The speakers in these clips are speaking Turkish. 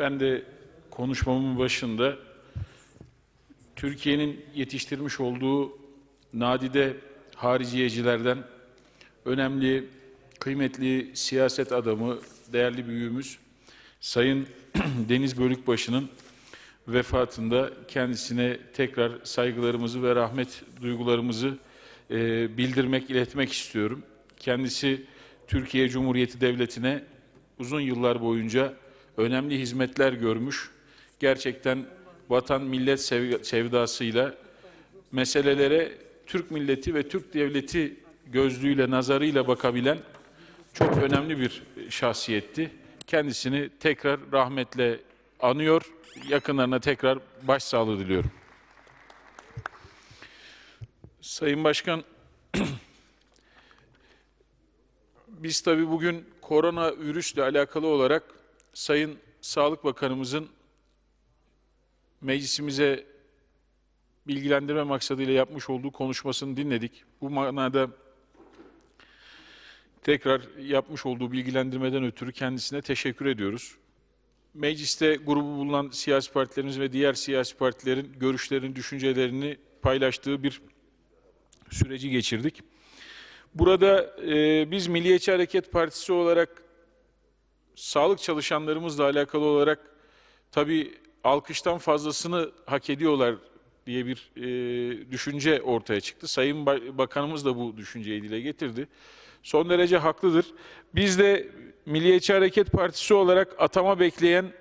Ben de konuşmamın başında Türkiye'nin yetiştirmiş olduğu nadide hariciyecilerden önemli, kıymetli siyaset adamı, değerli büyüğümüz Sayın Deniz Bölükbaşı'nın vefatında kendisine tekrar saygılarımızı ve rahmet duygularımızı e, bildirmek, iletmek istiyorum. Kendisi Türkiye Cumhuriyeti Devleti'ne uzun yıllar boyunca önemli hizmetler görmüş. Gerçekten vatan millet sev- sevdasıyla meselelere Türk milleti ve Türk devleti gözlüğüyle, nazarıyla bakabilen çok önemli bir şahsiyetti. Kendisini tekrar rahmetle anıyor. Yakınlarına tekrar başsağlığı diliyorum. Sayın Başkan, biz tabii bugün korona virüsle alakalı olarak Sayın Sağlık Bakanımızın meclisimize bilgilendirme maksadıyla yapmış olduğu konuşmasını dinledik. Bu manada tekrar yapmış olduğu bilgilendirmeden ötürü kendisine teşekkür ediyoruz. Mecliste grubu bulunan siyasi partilerimiz ve diğer siyasi partilerin görüşlerini, düşüncelerini paylaştığı bir süreci geçirdik. Burada e, biz Milliyetçi Hareket Partisi olarak sağlık çalışanlarımızla alakalı olarak tabii alkıştan fazlasını hak ediyorlar diye bir e, düşünce ortaya çıktı. Sayın Ba- Bakanımız da bu düşünceyi dile getirdi. Son derece haklıdır. Biz de Milliyetçi Hareket Partisi olarak atama bekleyen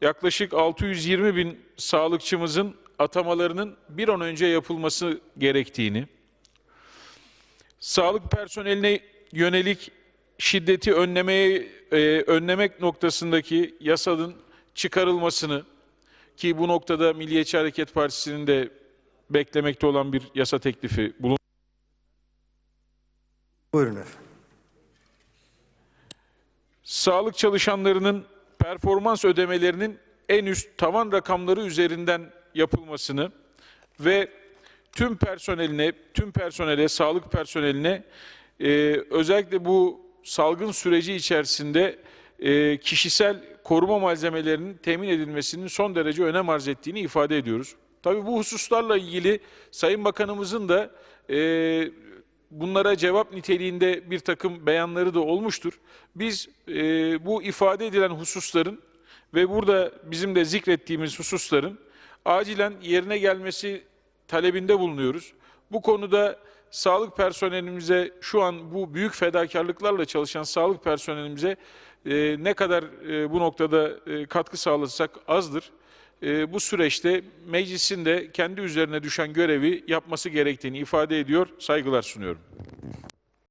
yaklaşık 620 bin sağlıkçımızın atamalarının bir an önce yapılması gerektiğini, sağlık personeline yönelik şiddeti önlemeye e, önlemek noktasındaki yasanın çıkarılmasını ki bu noktada Milliyetçi Hareket Partisi'nin de beklemekte olan bir yasa teklifi bulun. Buyurun efendim. Sağlık çalışanlarının performans ödemelerinin en üst tavan rakamları üzerinden yapılmasını ve tüm personeline, tüm personele, sağlık personeline e, özellikle bu salgın süreci içerisinde e, kişisel koruma malzemelerinin temin edilmesinin son derece önem arz ettiğini ifade ediyoruz. Tabii bu hususlarla ilgili Sayın Bakanımızın da e, bunlara cevap niteliğinde bir takım beyanları da olmuştur. Biz e, bu ifade edilen hususların ve burada bizim de zikrettiğimiz hususların acilen yerine gelmesi talebinde bulunuyoruz. Bu konuda sağlık personelimize şu an bu büyük fedakarlıklarla çalışan sağlık personelimize e, ne kadar e, bu noktada e, katkı sağlasak azdır. E, bu süreçte meclisin de kendi üzerine düşen görevi yapması gerektiğini ifade ediyor, saygılar sunuyorum.